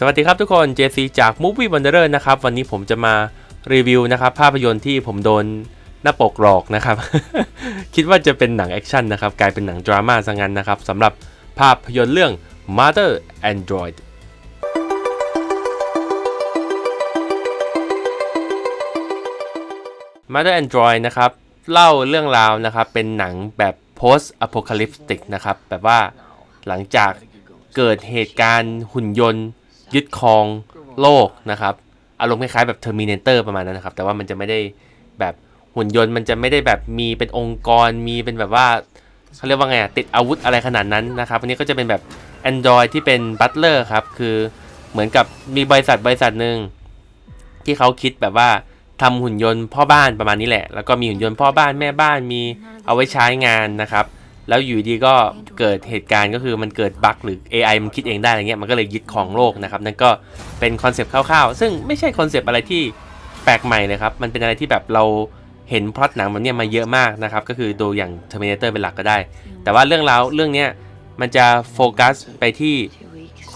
สวัสดีครับทุกคน JC จาก Movie Wanderer นะครับ วันนี้ผมจะมารีวิวนะครับ ภาพยนตร์ที่ผมโดนหน้าปกหลอกนะครับ คิดว่าจะเป็นหนังแอคชั่นนะครับ กลายเป็นหนังดราม่าซะงั้นนะครับสำหรับภาพยนตร์เรื่อง Mother Android Mother Android นะครับ เล่าเรื่องราวนะครับ เป็นหนังแบบ post apocalyptic นะครับ แบบว่าหลังจากเกิดเหตุการณ์หุ่นยนต์ ยึดครองโลกนะครับ อารมณ์คล้ายๆแบบ Terminator ประมาณนั้นนะครับ แต่ว่ามันจะไม่ได้แบบหุ่นยนต์มันจะไม่ได้แบบมีเป็นองค์กรมีเป็นแบบว่าเขาเรียกว่าไงอะติดอาวุธอะไรขนาดนั้นนะครับอันนี้ก็จะเป็นแบบ Android ที่เป็นบัตเลอร์ครับ คือเหมือนกับมีบริษัทบริษัทหนึ่งที่เขาคิดแบบว่าทำหุ่นยนต์พ่อบ้านประมาณนี้แหละ แล้วก็มีหุ่นยนต์พ่อบ้านแม่บ้านมีเอาไว้ใช้งานนะครับ แล้วอยู่ดีก็เกิดเหตุการณ์ก็คือมันเกิดบั๊กหรือ AI มันคิดเองได้อะไรเงี้ยมันก็เลยยึดของโลกนะครับนั่นก็เป็นคอนเซปต์คร่าวๆ ซึ่งไม่ใช่คอนเซปต์อะไรที่แปลกใหม่เลยครับมันเป็นอะไรที่แบบเราเห็นพล็อตหนังมันเนี่ยมาเยอะมากนะครับก็คือดูอย่าง Terminator เป็นหลักก็ได้ แต่ว่าเรื่องราวเรื่องเนี้ยมันจะโฟกัสไปที่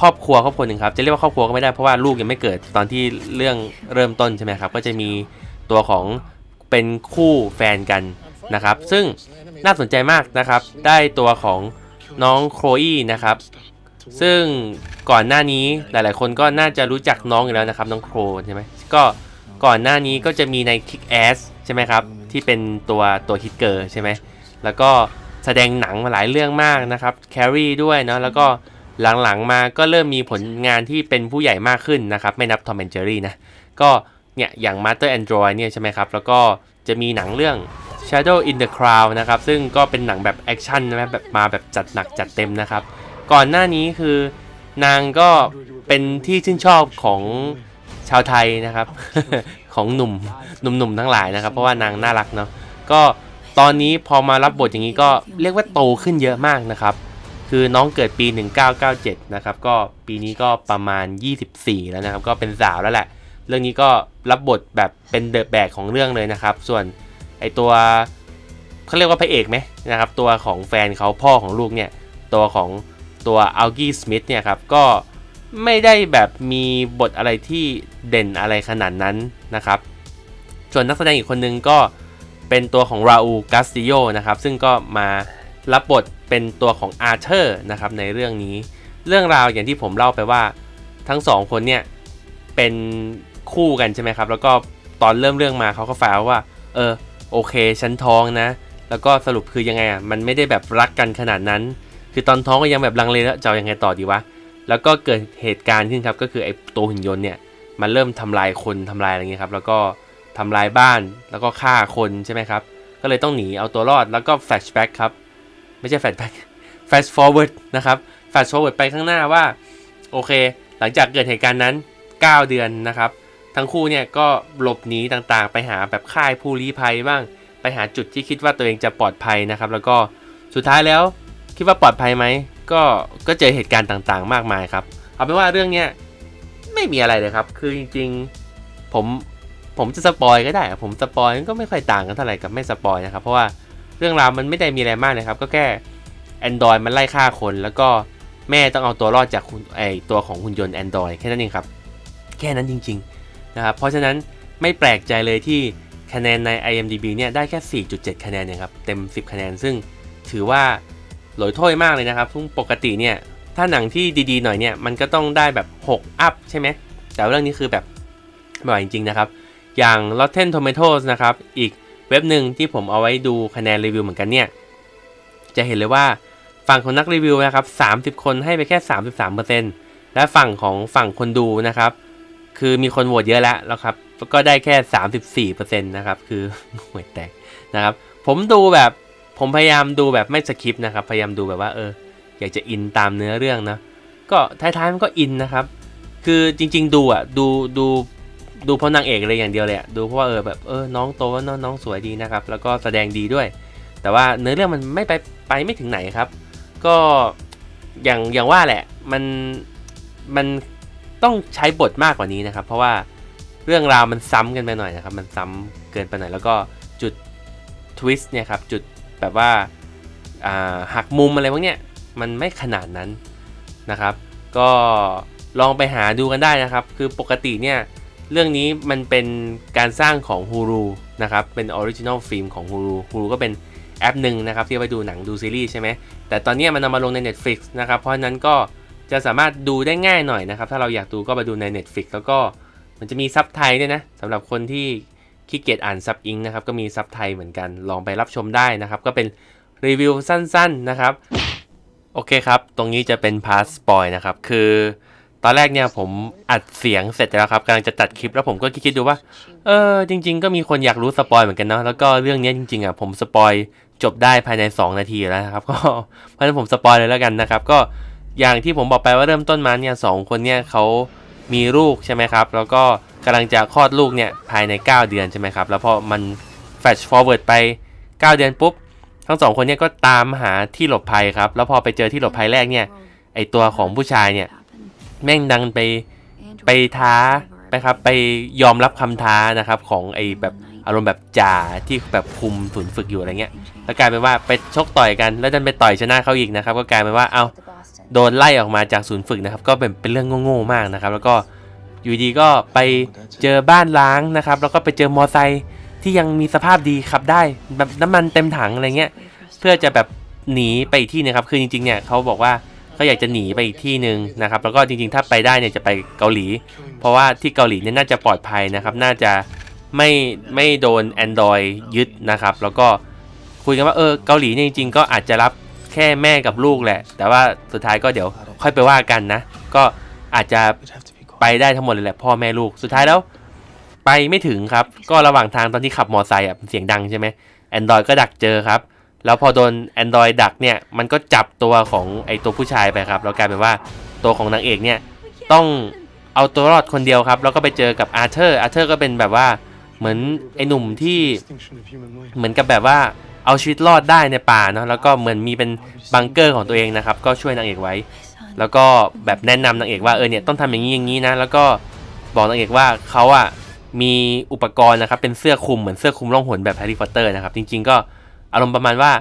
ครอบครัวครอบครัวหนึ่งครับจะเรียกว่าครอบครัวก็ไม่ได้เพราะว่าลูกยังไม่เกิดตอนที่เรื่องเริ่มต้นใช่ไหมครับก็จะมีตัวของเป็นคู่แฟนกัน นะครับ ซึ่งน่าสนใจมากนะครับ ได้ตัวของน้องโคลอีนะครับ ซึ่งก่อนหน้านี้หลายๆ คนก็น่าจะรู้จักน้องอยู่แล้วนะครับ น้องโครใช่ไหมก็ก่อนหน้านี้ก็จะมีใน Kick Ass ใช่ไหมครับ ที่เป็นตัวตัวคิดเกอร์ใช่ไหมแล้วก็แสดงหนังมาหลายเรื่องมากนะครับแครีด้วยเนาะแล้วก็หลังๆมาก็เริ่มมีผลงานที่เป็นผู้ใหญ่มากขึ้นนะครับ ไม่นับ Tom and Jerry นะ ก็เนี่ยอย่าง Master Android เนี่ยใช่ไหมครับ แล้วก็จะมีหนังเรื่อง Shadow in the Crowd นะครับ ซึ่งก็เป็นหนังแบบแอคชั่นนะแบบมาแบบจัดหนักจัดเต็มนะครับ ก่อนหน้านี้คือนางก็เป็นที่ชื่นชอบของชาวไทยนะครับ ของหนุ่มหนุ่มๆทั้งหลายนะครับ เพราะว่านางน่ารักเนาะก็ตอนนี้พอมารับบทอย่างนี้ก็เรียกว่าโตขึ้นเยอะมากนะครับ คือน้องเกิดปี 1997 นะครับ ก็ปีนี้ก็ประมาณ 24 แล้วนะครับ ก็เป็นสาวแล้วแหละ เรื่องนี้ก็รับบทแบบเป็นเดอะแบกของเรื่องเลยนะครับ ส่วน ไอตัวเขาเรียกว่าพระเอกไหมนะครับตัวของแฟนเขาพ่อของลูกเนี่ยตัวของตัวอัลกี้สมิธเนี่ยครับก็ไม่ได้แบบมีบทอะไรที่เด่นอะไรขนาดนั้นนะครับ ส่วนนักแสดงอีกคนนึงก็เป็นตัวของราอูกัสติโยนะครับ ซึ่งก็มารับบทเป็นตัวของอาร์เธอร์นะครับในเรื่องนี้ เรื่องราวอย่างที่ผมเล่าไปว่าทั้งสองคนเนี่ยเป็นคู่กันใช่ไหมครับ แล้วก็ตอนเริ่มเรื่องมาเขาก็ฝาว่า เออ โอเคฉันท้องนะ แล้วก็สรุปคือยังไงอะมันไม่ได้แบบรักกันขนาดนั้น คือตอนท้องก็ยังแบบลังเลแล้วจะยังไงต่อดีวะแล้วก็เกิดเหตุการณ์ขึ้นครับก็คือไอ้ตัวหุ่นยนต์เนี่ยมันเริ่มทำลายคนทำลายอะไรเงี้ยครับแล้วก็ทำลายบ้านแล้วก็ฆ่าคนใช่ไหมครับก็เลยต้องหนีเอาตัวรอดแล้วก็แฟลชแบ็กครับไม่ใช่แฟลชแบ็กแฟลชฟอร์เวิร์ดนะครับแฟลชฟอร์เวิร์ดไปข้างหน้าว่าโอเค หลังจากเกิดเหตุการณ์นั้น 9 เดือนนะครับ ทั้งคู่เนี่ยก็หลบหนีต่างๆ ไปหาแบบค่ายผู้ลี้ภัยบ้าง ไปหาจุดที่คิดว่าตัวเองจะปลอดภัยนะครับ แล้วก็สุดท้ายแล้วคิดว่าปลอดภัยไหมก็ก็เจอเหตุการณ์ต่างๆ มากมายครับเอาเป็นว่าเรื่องเนี้ยไม่มีอะไรเลยครับ คือจริงๆผมผมจะสปอยก็ได้ ผมสปอยก็ไม่ค่อยต่างกันเท่าไหร่กับไม่สปอยนะครับ เพราะว่าเรื่องราวมันไม่ได้มีอะไรมากเลยครับ ก็แค่ Android มันไล่ฆ่าคนแล้วก็แม่ต้องเอาตัวรอดจากไอตัวของหุ่นยนต์ Android แค่นั้นเองครับ แค่นั้นจริง ๆ นะครับ เพราะฉะนั้นไม่แปลกใจเลยที่คะแนนใน IMDb เนี่ยได้แค่ 4.7 คะแนนเนี่ยครับเต็ม 10 คะแนน ซึ่งถือว่าหลอยถ้วยมากเลยนะครับซึ่งปกติเนี่ยถ้าหนังที่ดีๆหน่อยเนี่ยมันก็ต้องได้แบบ 6 อัพใช่ไหม แต่เรื่องนี้คือแบบไม่ไหวจริงๆนะครับ อย่าง Rotten Tomatoes นะครับ อีกเว็บหนึ่งที่ผมเอาไว้ดูคะแนนรีวิวเหมือนกันเนี่ย จะเห็นเลยว่าฝั่งของนักรีวิวนะครับ 30 คนให้ไปแค่ 33%และฝั่งของฝั่งคนดูนะครับ คือมีคนโหวตเยอะแล้วแล้วครับ ก็ได้แค่ 34%นะครับ คือห่วยแตกนะครับ ผมดูแบบผมพยายามดูแบบไม่สคริปต์นะครับ พยายามดูแบบว่าเออ อยากจะอินตามเนื้อเรื่องนะ ก็ท้ายๆมันก็อินนะครับ คือจริง ๆ ดูอะดูดูดูเพราะนางเอกเลยอย่างเดียวเลยอะดูเพราะว่าเออแบบเออน้องโตแล้วน้องน้องสวยดีนะครับ แล้วก็แสดงดีด้วย แต่ว่าเนื้อเรื่องมันไม่ไปไปไม่ถึงไหนครับ ก็อย่างอย่างว่าแหละมันมัน ต้องใช้บทมากกว่านี้นะครับ เพราะว่าเรื่องราวมันซ้ำกันไปหน่อยนะครับ มันซ้ำเกินไปหน่อยแล้วก็จุดทวิสต์เนี่ยครับจุดแบบว่าหักมุมอะไรพวกเนี้ยมันไม่ขนาดนั้นนะครับ ก็ลองไปหาดูกันได้นะครับ คือปกติเนี่ยเรื่องนี้มันเป็นการสร้างของ Hulu นะครับเป็นออริจิน l ลฟิล์มของ Hulu Hulu ก็เป็นแอปหนึ่งนะครับที่ไปดูหนังดูซีรีส์ใช่ไหมแต่ตอนนี้มันนำมาลงใน Netflix นะครับเพราะนั้นก็ จะสามารถดูได้ง่ายหน่อยนะครับ ถ้าเราอยากดูก็ไปดูใน Netflix แล้วก็มันจะมีซับไทยด้วยนะสำหรับคนที่ขี้เกียจอ่านซับอิงนะครับก็มีซับไทยเหมือนกันลองไปรับชมได้นะครับ ก็เป็นรีวิวสั้นๆนะครับโอเคครับ ตรงนี้จะเป็นพาสปอยนะครับ คือตอนแรกเนี่ยผมอัดเสียงเสร็จแล้วครับกำลังจะตัดคลิปแล้วผมก็คิดดูว่า เออจริง ๆ ก็มีคนอยากรู้สปอยเหมือนกันเนาะแล้วก็เรื่องนี้จริงๆอะผมสปอยจบได้ภายใน 2 นาทีแล้วนะครับ ก็เพราะฉะนั้นผมสปอยเลยแล้วกันนะครับ ก็ อย่างที่ผมบอกไปว่าเริ่มต้นมาเนี่ยสองคนเนี่ยเขามีลูกใช่ไหมครับ แล้วก็กำลังจะคลอดลูกเนี่ยภายใน 9 เดือนใช่ไหมครับ แล้วพอมันแฟชฟอร์เวิร์ดไป 9 เดือนปุ๊บ ทั้งสองคนเนี่ยก็ตามหาที่หลบภัยครับ แล้วพอไปเจอที่หลบภัยแรกเนี่ย ไอตัวของผู้ชายเนี่ยแม่งดังไปไปท้าไปครับไปยอมรับคำท้านะครับของไอแบบอารมณ์แบบจ่าที่แบบคุมศูนย์ฝึกอยู่อะไรเงี้ย แล้วกลายเป็นว่าไปชกต่อยกัน แล้วดันไปต่อยชนะเขาอีกนะครับ ก็กลายเป็นว่าเอา โดนไล่ออกมาจากศูนย์ฝึกนะครับ ก็เป็นเป็นเรื่องโง่ๆมากนะครับ แล้วก็อยู่ดีก็ไปเจอบ้านล้างนะครับ แล้วก็ไปเจอมอไซค์ที่ยังมีสภาพดีขับได้แบบน้ำมันเต็มถังอะไรเงี้ย เพื่อจะแบบหนีไปอีกที่นะครับ คือจริงๆเนี่ยเขาบอกว่าเขาอยากจะหนีไปอีกที่หนึ่งนะครับ แล้วก็จริงๆ ถ้าไปได้เนี่ยจะไปเกาหลี เพราะว่าที่เกาหลีเนี่ยน่าจะปลอดภัยนะครับ น่าจะไม่ไม่โดน Android ยึดนะครับ แล้วก็คุยกันว่าเออเกาหลีเนี่ยจริงๆก็อาจจะรับ แค่แม่กับลูกแหละ แต่ว่าสุดท้ายก็เดี๋ยวค่อยไปว่ากันนะ ก็อาจจะไปได้ทั้งหมดเลยแหละพ่อแม่ลูกสุดท้ายแล้ว ไปไม่ถึงครับ ก็ระหว่างทางตอนที่ขับมอไซค์อะเสียงดังใช่ไหม Android ก็ดักเจอครับ แล้วพอโดน Android ดักเนี่ยมันก็จับตัวของไอตัวผู้ชายไปครับแล้วกลายเป็นว่าตัวของนางเอกเนี่ยต้องเอาตัวรอดคนเดียวครับ แล้วก็ไปเจอกับอาร์เธอร์อาร์เธอร์ก็เป็นแบบว่าเหมือนไอหนุ่มที่เหมือนกับแบบว่า เอาชีวิตรอดได้ในป่าเนาะแล้วก็เหมือนมีเป็นบังเกอร์ของตัวเองนะครับ ก็ช่วยนางเอกไว้ แล้วก็แบบแนะนำนางเอกว่าเออเนี่ยต้องทำอย่างนี้อย่างนี้นะ แล้วก็บอกนางเอกว่าเขาอะมีอุปกรณ์นะครับเป็นเสื้อคลุมเหมือนเสื้อคลุมล่องหนแบบแฮร์รี่พอตเตอร์นะครับจริง ๆ ก็อารมณ์ประมาณว่า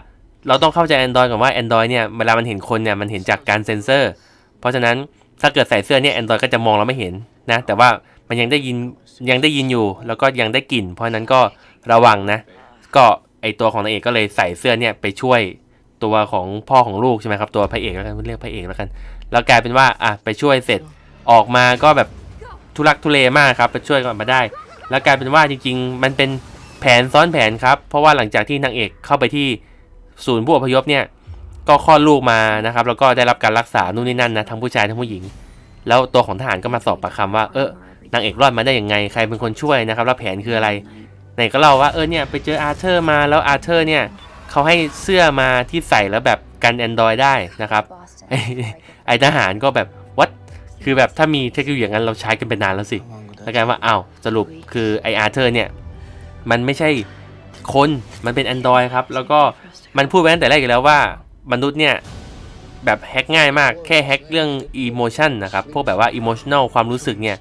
เราต้องเข้าใจ Android ก่อนว่า Android เนี่ยเวลามันเห็นคนเนี่ยมันเห็นจากการเซ็นเซอร์ เพราะฉะนั้นถ้าเกิดใส่เสื้อเนี่ย Android ก็จะมองเราไม่เห็นนะ แต่ว่ามันยังได้ยินยังได้ยินอยู่ แล้วก็ยังได้กลิ่น เพราะฉะนั้นก็ระวังนะ ก็ ไอตัวของนางเอกก็เลยใส่เสื้อเนี่ยไปช่วยตัวของพ่อของลูกใช่ไหมครับตัวพระเอกแล้วกันเรียกพระเอกแล้วกัน แล้วกลายเป็นว่าอะไปช่วยเสร็จออกมาก็แบบทุลักทุเลมากครับไปช่วยกันมาได้ แล้วกลายเป็นว่าจริง ๆ มันเป็นแผนซ้อนแผนครับ เพราะว่าหลังจากที่นางเอกเข้าไปที่ศูนย์ผู้อพยพเนี่ยก็คลอดลูกมานะครับ แล้วก็ได้รับการรักษานู่นนี่นั่นนะทั้งผู้ชายทั้งผู้หญิง แล้วตัวของทหารก็มาสอบปากคำว่าเออนางเอกรอดมาได้ยังไงใครเป็นคนช่วยนะครับ แล้วแผนคืออะไร นายก็เล่าว่าเออเนี่ยไปเจออาร์เธอร์มาแล้วอาร์เธอร์เนี่ยเขาให้เสื้อมาที่ใส่แล้วแบบกันแอนดรอยได้นะครับไอ้ไอทหารก็แบบวัดคือแบบถ้ามีเทคโนโลยีอย่างนั้นเราใช้กันเป็นนานแล้วสิแล้วกลายว่าอ้าวสรุปคือไออาร์เธอร์เนี่ยมันไม่ใช่คนมันเป็น Android ครับ แล้วก็มันพูดไว้ตั้งแต่แรกอยู่แล้วว่ามนุษย์เนี่ยแบบแฮกง่ายมากแค่แฮกเรื่อง emotion นะครับ พวกแบบว่า emotional ความรู้สึกเนี่ย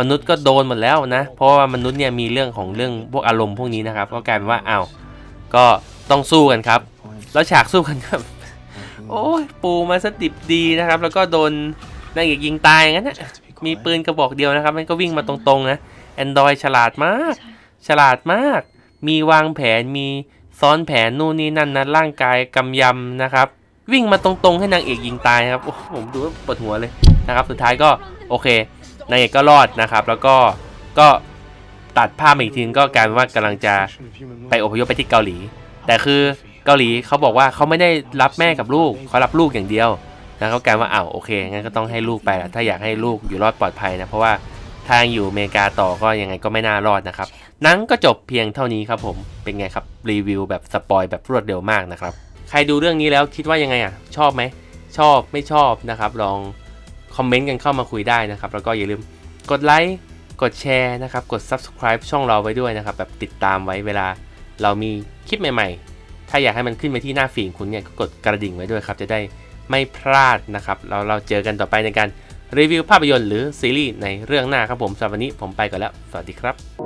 มนุษย์ก็โดนหมดแล้วนะ เพราะว่ามนุษย์เนี่ยมีเรื่องของเรื่องพวกอารมณ์พวกนี้นะครับ ก็กลายเป็นว่าอ้าวก็ต้องสู้กันครับ แล้วฉากสู้กันก็โอ้ยปูมาสดิบดีนะครับ แล้วก็โดนนางเอกยิงตายอย่างนั้นนะมีปืนกระบอกเดียวนะครับ มันก็วิ่งมาตรงๆนะแอนดรอยฉลาดมาก ฉลาดมาก มีวางแผนมีซ้อนแผนนู่นนี่นั่นนะร่างกายกำยำนะครับ วิ่งมาตรงๆให้นางเอกยิงตายครับโอ้ผมดูแล้วปวดหัวเลยนะครับ สุดท้ายก็โอเค นางเอกก็รอดนะครับ แล้วก็ก็ตัดภาพอีกทีนึงก็กลายเป็นว่ากำลังจะไปอพยพไปที่เกาหลี แต่คือเกาหลีเขาบอกว่าเขาไม่ได้รับแม่กับลูกเขารับลูกอย่างเดียวนะเขากลายว่าอ้าวโอเคงั้นก็ต้องให้ลูกไปละถ้าอยากให้ลูกอยู่รอดปลอดภัยนะเพราะว่าทางอยู่อเมริกาต่อก็ยังไงก็ไม่น่ารอดนะครับนังก็จบเพียงเท่านี้ครับผมเป็นไงครับรีวิวแบบสปอยแบบรวดเร็วมากนะครับใครดูเรื่องนี้แล้วคิดว่ายังไงอะชอบไหมชอบไม่ชอบนะครับลอง คอมเมนต์กันเข้ามาคุยได้นะครับ แล้วก็อย่าลืมกดไลค์กดแชร์นะครับ กด subscribe ช่องเราไว้ด้วยนะครับ แบบติดตามไว้เวลาเรามีคลิปใหม่ ๆ ถ้าอยากให้มันขึ้นไปที่หน้าฟีดคุณเนี่ยก็กดกระดิ่งไว้ด้วยครับ จะได้ไม่พลาดนะครับเราเราเจอกันต่อไปในการรีวิวภาพยนตร์หรือซีรีส์ในเรื่องหน้าครับผมสำหรับวันนี้ผมไปก่อนแล้ว สวัสดีครับ